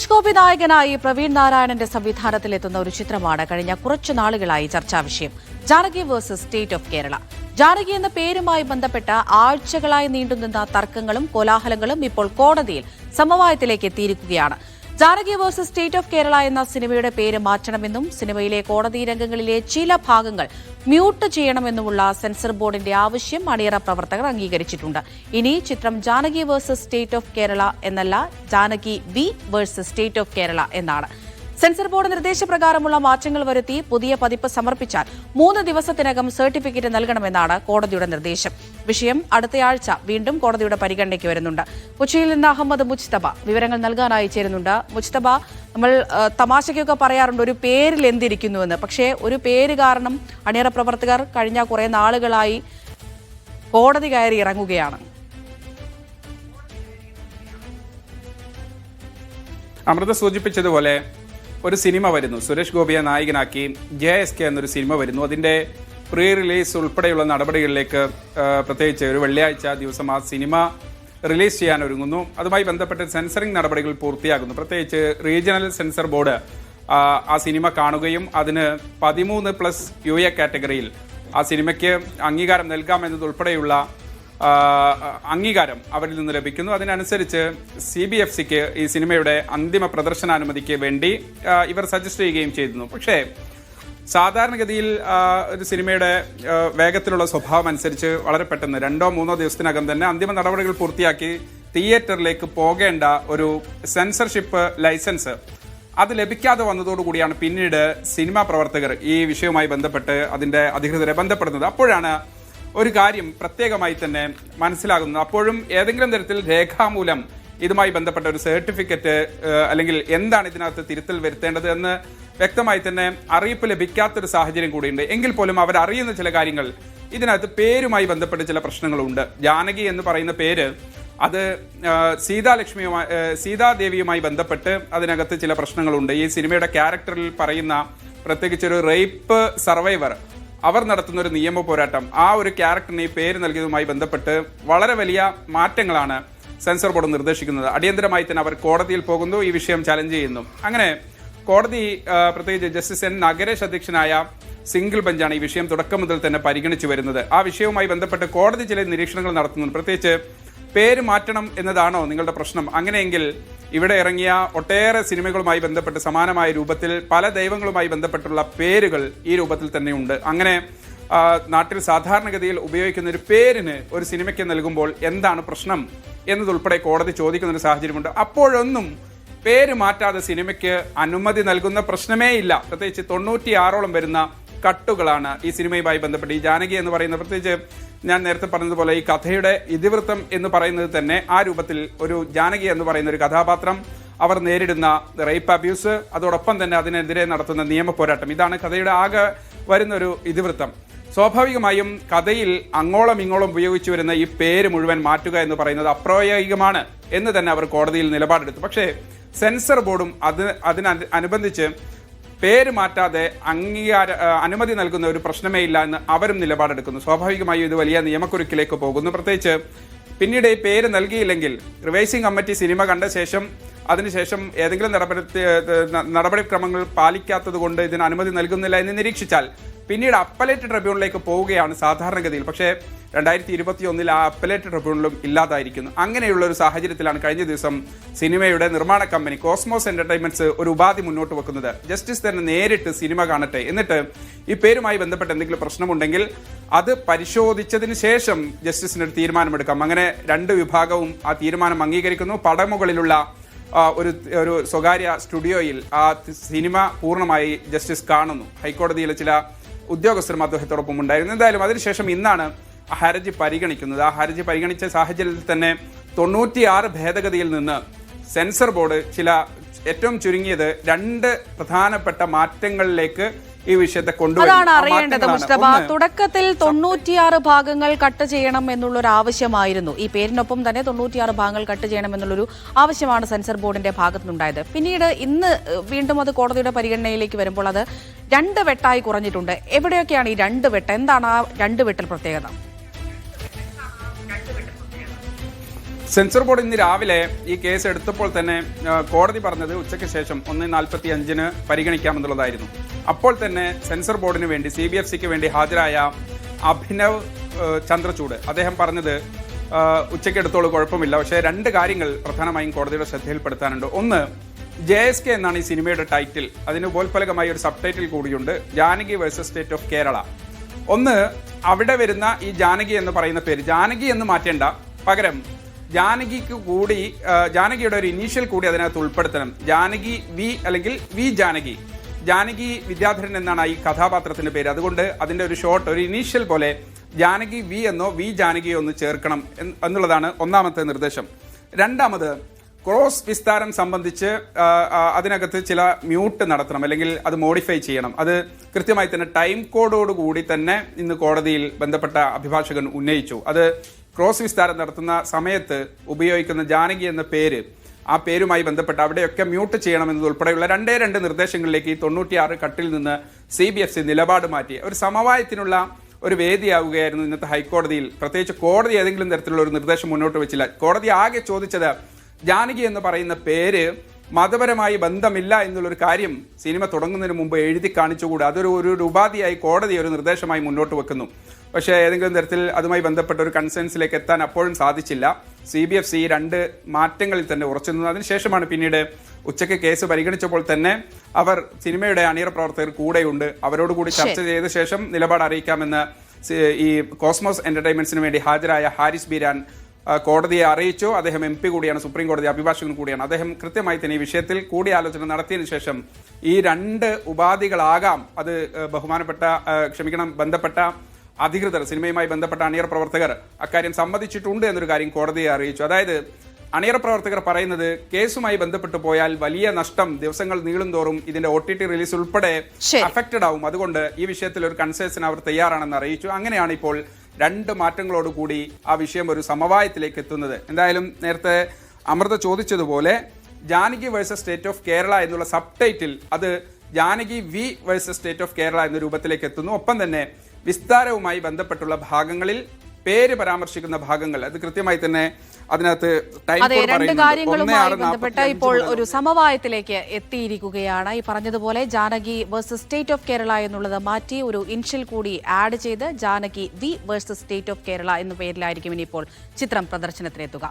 സുരേഷ് ഗോപി നായകനായി പ്രവീൺ നാരായണന്റെ സംവിധാനത്തിലെത്തുന്ന ഒരു ചിത്രമാണ് കഴിഞ്ഞ കുറച്ചു നാളുകളായി ചർച്ചാ വിഷയം. Janaki versus state of Kerala. Janaki എന്ന പേരുമായി ബന്ധപ്പെട്ട ആഴ്ചകളായി നീണ്ടുനിന്ന തർക്കങ്ങളും കോലാഹലങ്ങളും ഇപ്പോൾ കോടതിയിൽ സമവായത്തിലേക്ക് എത്തിയിരിക്കുകയാണ്. Janaki versus state of Kerala എന്ന സിനിമയുടെ പേര് മാറ്റണമെന്നും സിനിമയിലെ കോടതി രംഗങ്ങളിലെ ചില ഭാഗങ്ങൾ മ്യൂട്ട് ചെയ്യണമെന്നുമുള്ള സെൻസർ ബോർഡിന്റെ ആവശ്യം അണിയറ പ്രവർത്തകർ അംഗീകരിച്ചിട്ടുണ്ട്. ഇനി ചിത്രം Janaki versus state of Kerala എന്നല്ല Janaki V versus state of Kerala എന്നാണ്. സെൻസർ ബോർഡ് നിർദ്ദേശപ്രകാരമുള്ള മാറ്റങ്ങൾ വരുത്തി പുതിയ പതിപ്പ് സമർപ്പിച്ചാൽ മൂന്ന് ദിവസത്തിനകം സർട്ടിഫിക്കറ്റ് നൽകണമെന്നാണ് കോടതിയുടെ നിർദ്ദേശം. വിഷയം അടുത്തയാഴ്ച വീണ്ടും കോടതിയുടെ പരിഗണനയ്ക്ക് വരുന്നുണ്ട്. കൊച്ചിയിൽ നിന്ന് അഹമ്മദ് മുജ്തബ വിവരങ്ങൾ നൽകാനായി ചേരുന്നുണ്ട്. മുജ്തബ നമ്മൾ തമാശയ്ക്കൊക്കെ പറയാറുണ്ട് ഒരു പേരിൽ എന്തിരിക്കുന്നുവെന്ന്. പക്ഷേ ഒരു പേര് കാരണം അണിയറ പ്രവർത്തകർ കഴിഞ്ഞ കുറെ നാളുകളായി കോടതി കയറി ഇറങ്ങുകയാണ്. അമൃത സൂചിപ്പിച്ചതുപോലെ ഒരു സിനിമ വരുന്നു. സുരേഷ് ഗോപിയെ നായകനാക്കി ജെ എസ് കെ എന്നൊരു സിനിമ വരുന്നു. അതിന്റെ പ്രീ റിലീസ് ഉൾപ്പെടെയുള്ള നടപടികളിലേക്ക് പ്രത്യേകിച്ച് ഒരു വെള്ളിയാഴ്ച ദിവസം ആ സിനിമ റിലീസ് ചെയ്യാൻ ഒരുങ്ങുന്നു. അതുമായി ബന്ധപ്പെട്ട് സെൻസറിംഗ് നടപടികൾ പൂർത്തിയാകുന്നു. പ്രത്യേകിച്ച് റീജിയണൽ സെൻസർ ബോർഡ് ആ, സിനിമ കാണുകയും അതിന് പതിമൂന്ന് പ്ലസ് യു എ കാറ്റഗറിയിൽ ആ സിനിമയ്ക്ക് അംഗീകാരം നൽകാമെന്നതുൾപ്പെടെയുള്ള അംഗീകാരം അവരിൽ നിന്ന് ലഭിക്കുന്നു. അതിനനുസരിച്ച് സി ബി എഫ് സിക്ക് ഈ സിനിമയുടെ അന്തിമ പ്രദർശനാനുമതിക്ക് വേണ്ടി ഇവർ സജസ്റ്റ് ചെയ്യുകയും ചെയ്തിരുന്നു. പക്ഷേ സാധാരണഗതിയിൽ ഒരു സിനിമയുടെ വേഗത്തിലുള്ള സ്വഭാവം അനുസരിച്ച് വളരെ പെട്ടെന്ന് രണ്ടോ മൂന്നോ ദിവസത്തിനകം തന്നെ അന്തിമ നടപടികൾ പൂർത്തിയാക്കി തിയേറ്ററിലേക്ക് പോകേണ്ട ഒരു സെൻസർഷിപ്പ് ലൈസൻസ് അത് ലഭിക്കാതെ വന്നതോടുകൂടിയാണ് പിന്നീട് സിനിമാ പ്രവർത്തകർ ഈ വിഷയവുമായി ബന്ധപ്പെട്ട് അതിന്റെ അധികൃതരെ ബന്ധപ്പെടുന്നത്. അപ്പോഴാണ് ഒരു കാര്യം പ്രത്യേകമായി തന്നെ മനസ്സിലാകുന്നത് അപ്പോഴും ഏതെങ്കിലും തരത്തിൽ രേഖാമൂലം ഇതുമായി ബന്ധപ്പെട്ട ഒരു സർട്ടിഫിക്കറ്റ് അല്ലെങ്കിൽ എന്താണ് ഇതിനകത്ത് തിരുത്തൽ വരുത്തേണ്ടത് എന്ന് വ്യക്തമായി തന്നെ അറിയിപ്പ് ലഭിക്കാത്തൊരു സാഹചര്യം കൂടിയുണ്ട്. എങ്കിൽ പോലും അവർ അറിയുന്ന ചില കാര്യങ്ങൾ ഇതിനകത്ത് പേരുമായി ബന്ധപ്പെട്ട ചില പ്രശ്നങ്ങളുണ്ട്. ജാനകി എന്ന് പറയുന്ന പേര് അത് സീതാലക്ഷ്മിയുമായി സീതാദേവിയുമായി ബന്ധപ്പെട്ട് അതിനകത്ത് ചില പ്രശ്നങ്ങളുണ്ട്. ഈ സിനിമയുടെ ക്യാരക്ടറിൽ പറയുന്ന പ്രത്യേകിച്ച് ഒരു റേപ്പ് സർവൈവർ അവർ നടത്തുന്ന ഒരു നിയമ പോരാട്ടം. ആ ഒരു ക്യാരക്ടറിന് പേര് നൽകിയതുമായി ബന്ധപ്പെട്ട് വളരെ വലിയ മാറ്റങ്ങളാണ് സെൻസർ ബോർഡ് നിർദ്ദേശിക്കുന്നത്. അടിയന്തരമായി തന്നെ അവർ കോടതിയിൽ പോകുന്നു ഈ വിഷയം ചലഞ്ച് ചെയ്യുന്നു. അങ്ങനെ കോടതി പ്രത്യേകിച്ച് ജസ്റ്റിസ് എൻ നഗരേഷ് അധ്യക്ഷനായ സിംഗിൾ ബെഞ്ചാണ് ഈ വിഷയം തുടക്കം മുതൽ തന്നെ പരിഗണിച്ചു വരുന്നത്. ആ വിഷയവുമായി ബന്ധപ്പെട്ട് കോടതി ചില നിരീക്ഷണങ്ങൾ നടത്തുന്നുണ്ട്. പ്രത്യേകിച്ച് പേര് മാറ്റണം എന്നതാണോ നിങ്ങളുടെ പ്രശ്നം? അങ്ങനെയെങ്കിൽ ഇവിടെ ഇറങ്ങിയ ഒട്ടേറെ സിനിമകളുമായി ബന്ധപ്പെട്ട് സമാനമായ രൂപത്തിൽ പല ദൈവങ്ങളുമായി ബന്ധപ്പെട്ടുള്ള പേരുകൾ ഈ രൂപത്തിൽ തന്നെയുണ്ട്. അങ്ങനെ നാട്ടിൽ സാധാരണഗതിയിൽ ഉപയോഗിക്കുന്ന ഒരു പേരിന് ഒരു സിനിമയ്ക്ക് നൽകുമ്പോൾ എന്താണ് പ്രശ്നം എന്നതുൾപ്പെടെ കോടതി ചോദിക്കുന്ന ഒരു സാഹചര്യമുണ്ട്. അപ്പോഴൊന്നും പേര് മാറ്റാതെ സിനിമയ്ക്ക് അനുമതി നൽകുന്ന പ്രശ്നമേ ഇല്ല. പ്രത്യേകിച്ച് തൊണ്ണൂറ്റിയാറോളം വരുന്ന കട്ടുകളാണ് ഈ സിനിമയുമായി ബന്ധപ്പെട്ട് ഈ ജാനകി എന്ന് പറയുന്ന പ്രത്യേകിച്ച് ഞാൻ നേരത്തെ പറഞ്ഞതുപോലെ ഈ കഥയുടെ ഇതിവൃത്തം എന്ന് പറയുന്നത് തന്നെ ആ രൂപത്തിൽ ഒരു ജാനകി എന്ന് പറയുന്ന ഒരു കഥാപാത്രം അവർ നേരിടുന്ന റേപ്പ് അബ്യൂസ് അതോടൊപ്പം തന്നെ അതിനെതിരെ നടത്തുന്ന നിയമ പോരാട്ടം. ഇതാണ് കഥയുടെ ആകെ വരുന്ന ഒരു ഇതിവൃത്തം. സ്വാഭാവികമായും കഥയിൽ അങ്ങോളം ഇങ്ങോളം ഉപയോഗിച്ചു വരുന്ന ഈ പേര് മുഴുവൻ മാറ്റുക എന്ന് പറയുന്നത് അപ്രായോഗികമാണ് എന്ന് തന്നെ അവർ കോടതിയിൽ നിലപാടെടുത്തു. പക്ഷേ സെൻസർ ബോർഡും അത് അതിന് അനുബന്ധിച്ച് പേര് മാറ്റാതെ അംഗീകാര അനുമതി നൽകുന്ന ഒരു പ്രശ്നമേ ഇല്ല എന്ന് അവരും നിലപാടെടുക്കുന്നു. സ്വാഭാവികമായും ഇത് വലിയ നിയമക്കുരുക്കിലേക്ക് പോകുന്നു. പ്രത്യേകിച്ച് പിന്നീട് ഈ പേര് നൽകിയില്ലെങ്കിൽ റിവൈസിംഗ് കമ്മിറ്റി സിനിമ കണ്ട ശേഷം അതിനുശേഷം ഏതെങ്കിലും നടപടി നടപടിക്രമങ്ങൾ പാലിക്കാത്തത് കൊണ്ട് ഇതിന് അനുമതി നൽകുന്നില്ല എന്ന് നിരീക്ഷിച്ചാൽ പിന്നീട് അപ്പലേറ്റ് ട്രിബ്യൂണലിലേക്ക് പോവുകയാണ് സാധാരണഗതിയിൽ. പക്ഷേ രണ്ടായിരത്തി ഇരുപത്തി ഒന്നിൽ ആ അപ്പലേറ്റ് ട്രിബ്യൂണലും ഇല്ലാതായിരിക്കുന്നു. അങ്ങനെയുള്ള ഒരു സാഹചര്യത്തിലാണ് കഴിഞ്ഞ ദിവസം സിനിമയുടെ നിർമ്മാണ കമ്പനി കോസ്മോസ് എന്റർടൈൻമെന്റ്സ് ഒരു ഉപാധി മുന്നോട്ട് വെക്കുന്നത്. ജസ്റ്റിസ് തന്നെ നേരിട്ട് സിനിമ കാണട്ടെ. എന്നിട്ട് ഈ പേരുമായി ബന്ധപ്പെട്ട് എന്തെങ്കിലും പ്രശ്നമുണ്ടെങ്കിൽ അത് പരിശോധിച്ചതിന് ശേഷം ജസ്റ്റിസിന് ഒരു തീരുമാനമെടുക്കാം. അങ്ങനെ രണ്ട് വിഭാഗവും ആ തീരുമാനം അംഗീകരിക്കുന്നു. പടമുകളിലുള്ള ഒരു ഒരു സ്വകാര്യ സ്റ്റുഡിയോയിൽ ആ സിനിമ പൂർണമായി ജസ്റ്റിസ് കാണുന്നു. ഹൈക്കോടതിയിലെ ചില ഉദ്യോഗസ്ഥരും അദ്ദേഹത്തോടൊപ്പം ഉണ്ടായിരുന്നു. എന്തായാലും അതിനുശേഷം ഇന്നാണ് ഹർജി പരിഗണിക്കുന്നത്. ആ ഹർജി പരിഗണിച്ച സാഹചര്യത്തിൽ തന്നെ തൊണ്ണൂറ്റിയാറ് ഭേദഗതിയിൽ നിന്ന് സെൻസർ ബോർഡ് ചില ഏറ്റവും ചുരുങ്ങിയത് രണ്ട് പ്രധാനപ്പെട്ട മാറ്റങ്ങളിലേക്ക് ഈ വിഷയത്തെ അതാണ് അറിയേണ്ടത്. മുസ്തഫ. തുടക്കത്തിൽ തൊണ്ണൂറ്റിയാറ് ഭാഗങ്ങൾ കട്ട് ചെയ്യണം എന്നുള്ളൊരു ആവശ്യമായിരുന്നു ഈ പേരിനൊപ്പം തന്നെ തൊണ്ണൂറ്റിയാറ് ഭാഗങ്ങൾ കട്ട് ചെയ്യണം എന്നുള്ളൊരു ആവശ്യമാണ് സെൻസർ ബോർഡിന്റെ ഭാഗത്തുനിന്നുണ്ടായത്. പിന്നീട് ഇന്ന് വീണ്ടും അത് കോടതിയുടെ പരിഗണനയിലേക്ക് വരുമ്പോൾ അത് രണ്ട് വെട്ടായി കുറഞ്ഞിട്ടുണ്ട്. എവിടെയൊക്കെയാണ് ഈ രണ്ട് വെട്ട്? എന്താണ് ആ രണ്ട് വെട്ടൽ പ്രത്യേകത? സെൻസർ ബോർഡ് ഇന്ന് രാവിലെ ഈ കേസ് എടുത്തപ്പോൾ തന്നെ കോടതി പറഞ്ഞത് ഉച്ചയ്ക്ക് ശേഷം ഒന്ന് നാൽപ്പത്തി അഞ്ചിന് പരിഗണിക്കാമെന്നുള്ളതായിരുന്നു. അപ്പോൾ തന്നെ സെൻസർ ബോർഡിന് വേണ്ടി സി ബി എഫ് സിക്ക് വേണ്ടി ഹാജരായ അഭിനവ് ചന്ദ്രചൂട് അദ്ദേഹം പറഞ്ഞത് ഉച്ചയ്ക്ക് എടുത്തോളൂ കുഴപ്പമില്ല. പക്ഷേ രണ്ട് കാര്യങ്ങൾ പ്രധാനമായും കോടതിയുടെ ശ്രദ്ധയിൽപ്പെടുത്താനുണ്ട്. ഒന്ന് ജെ എസ് കെ എന്നാണ് ഈ സിനിമയുടെ ടൈറ്റിൽ. അതിന് ഉപോത്ഫലകമായി ഒരു സബ് ടൈറ്റിൽ കൂടിയുണ്ട് Janaki versus state of Kerala. ഒന്ന് അവിടെ വരുന്ന ഈ ജാനകി എന്ന് പറയുന്ന പേര് ജാനകി എന്ന് മാറ്റേണ്ട. പകരം ജാനകിക്ക് കൂടി ജാനകിയുടെ ഒരു ഇനീഷ്യൽ കൂടി അതിനകത്ത് ഉൾപ്പെടുത്തണം. ജാനകി വി അല്ലെങ്കിൽ വി ജാനകി. ജാനകി വിദ്യാധരൻ എന്നാണ് ഈ കഥാപാത്രത്തിന്റെ പേര്. അതുകൊണ്ട് അതിന്റെ ഒരു ഷോർട്ട് ഒരു ഇനീഷ്യൽ പോലെ ജാനകി വി എന്നോ വി ജാനകിയോ ഒന്ന് ചേർക്കണം എന്നുള്ളതാണ് ഒന്നാമത്തെ നിർദ്ദേശം. രണ്ടാമത് ക്രോസ് വിസ്താരം സംബന്ധിച്ച് അതിനകത്ത് ചില മ്യൂട്ട് നടത്തണം അല്ലെങ്കിൽ അത് മോഡിഫൈ ചെയ്യണം. അത് കൃത്യമായി തന്നെ ടൈം കോഡോട് കൂടി തന്നെ ഇന്ന് കോടതിയിൽ ബന്ധപ്പെട്ട അഭിഭാഷകൻ ഉന്നയിച്ചു. അത് ക്രോസ് വിസ്താരം നടത്തുന്ന സമയത്ത് ഉപയോഗിക്കുന്ന ജാനകി എന്ന പേര് ആ പേരുമായി ബന്ധപ്പെട്ട് അവിടെയൊക്കെ മ്യൂട്ട് ചെയ്യണമെന്നതുൾപ്പെടെയുള്ള രണ്ടേ രണ്ട് നിർദ്ദേശങ്ങളിലേക്ക് ഈ തൊണ്ണൂറ്റിയാറ് കട്ടിൽ നിന്ന് സി ബി എഫ് സി നിലപാട് മാറ്റി. ഒരു സമവായത്തിനുള്ള ഒരു വേദിയാവുകയായിരുന്നു ഇന്നത്തെ ഹൈക്കോടതിയിൽ. പ്രത്യേകിച്ച് കോടതി ഏതെങ്കിലും തരത്തിലുള്ള ഒരു നിർദ്ദേശം മുന്നോട്ട് വെച്ചില്ല. കോടതി ആകെ ചോദിച്ചത് ജാനകി എന്ന് പറയുന്ന പേര് മതപരമായി ബന്ധമില്ല എന്നുള്ളൊരു കാര്യം സിനിമ തുടങ്ങുന്നതിന് മുമ്പ് എഴുതി കാണിച്ചുകൂടാ. അതൊരു ഒരു ഉപാധിയായി കോടതി ഒരു നിർദ്ദേശമായി മുന്നോട്ട് വെക്കുന്നു. പക്ഷേ ഏതെങ്കിലും തരത്തിൽ അതുമായി ബന്ധപ്പെട്ട ഒരു കൺസെൻസിലേക്ക് എത്താൻ അപ്പോഴും സാധിച്ചില്ല. സി ബി എഫ് സി രണ്ട് മാറ്റങ്ങളിൽ തന്നെ ഉറച്ചു നിന്നു അതിനുശേഷമാണ് പിന്നീട് ഉച്ചയ്ക്ക് കേസ് പരിഗണിച്ചപ്പോൾ തന്നെ അവർ സിനിമയുടെ അണിയറ പ്രവർത്തകർ കൂടെയുണ്ട്. അവരോട് കൂടി ചർച്ച ചെയ്ത ശേഷം നിലപാട് അറിയിക്കാമെന്ന് ഈ കോസ്മോസ് എന്റർടൈൻമെന്റ്സിന് വേണ്ടി ഹാജരായ ഹാരിസ് ബിരാൻ കോടതിയെ അറിയിച്ചു. അദ്ദേഹം എം പി കൂടിയാണ് സുപ്രീം കോടതി അഭിഭാഷകൻ കൂടിയാണ്. അദ്ദേഹം കൃത്യമായി തന്നെ ഈ വിഷയത്തിൽ കൂടിയാലോചന നടത്തിയതിനു ശേഷം ഈ രണ്ട് ഉപാധികളാകാം അത് ബഹുമാനപ്പെട്ട ക്ഷമിക്കണം ബന്ധപ്പെട്ട അധികൃതർ സിനിമയുമായി ബന്ധപ്പെട്ട അണിയർ പ്രവർത്തകർ അക്കാര്യം സമ്മതിച്ചിട്ടുണ്ട് എന്നൊരു കാര്യം കോടതിയെ അറിയിച്ചു. അതായത് അണിയറ പ്രവർത്തകർ പറയുന്നത് കേസുമായി ബന്ധപ്പെട്ട് പോയാൽ വലിയ നഷ്ടം ദിവസങ്ങൾ നീളും തോറും ഇതിന്റെ ഒ ടി ടി റിലീസ് ഉൾപ്പെടെ. അഫക്റ്റഡ് ആവും. അതുകൊണ്ട് ഈ വിഷയത്തിൽ ഒരു കൺസേഷൻ അവർ തയ്യാറാണെന്ന് അറിയിച്ചു. അങ്ങനെയാണ് ഇപ്പോൾ രണ്ട് മാറ്റങ്ങളോട് കൂടി ആ വിഷയം ഒരു സമവായത്തിലേക്ക് എത്തുന്നത്. എന്തായാലും നേരത്തെ Amrita ചോദിച്ചതുപോലെ Janaki versus state of Kerala എന്നുള്ള സബ് ടൈറ്റിൽ അത് Janaki V versus state of Kerala എന്ന രൂപത്തിലേക്ക് എത്തുന്നു. ഒപ്പം തന്നെ വിസ്താരവുമായി ബന്ധപ്പെട്ടുള്ള ഭാഗങ്ങളിൽ പേര് പരാമർശിക്കുന്ന ഭാഗങ്ങൾ. അത് കൃത്യമായി തന്നെ അതിനകത്ത് രണ്ട് കാര്യങ്ങളുമായി 1645 ബന്ധപ്പെട്ട് ഇപ്പോൾ ഒരു സമവായത്തിലേക്ക് എത്തിയിരിക്കുകയാണ്. ഈ പറഞ്ഞതുപോലെ Janaki versus state of Kerala എന്നുള്ളത് മാറ്റി ഒരു ഇൻഷ്യൽ കൂടി ആഡ് ചെയ്ത് Janaki V versus state of Kerala എന്ന പേരിലായിരിക്കും ഇനിയിപ്പോൾ ചിത്രം പ്രദർശനത്തിനെത്തുക.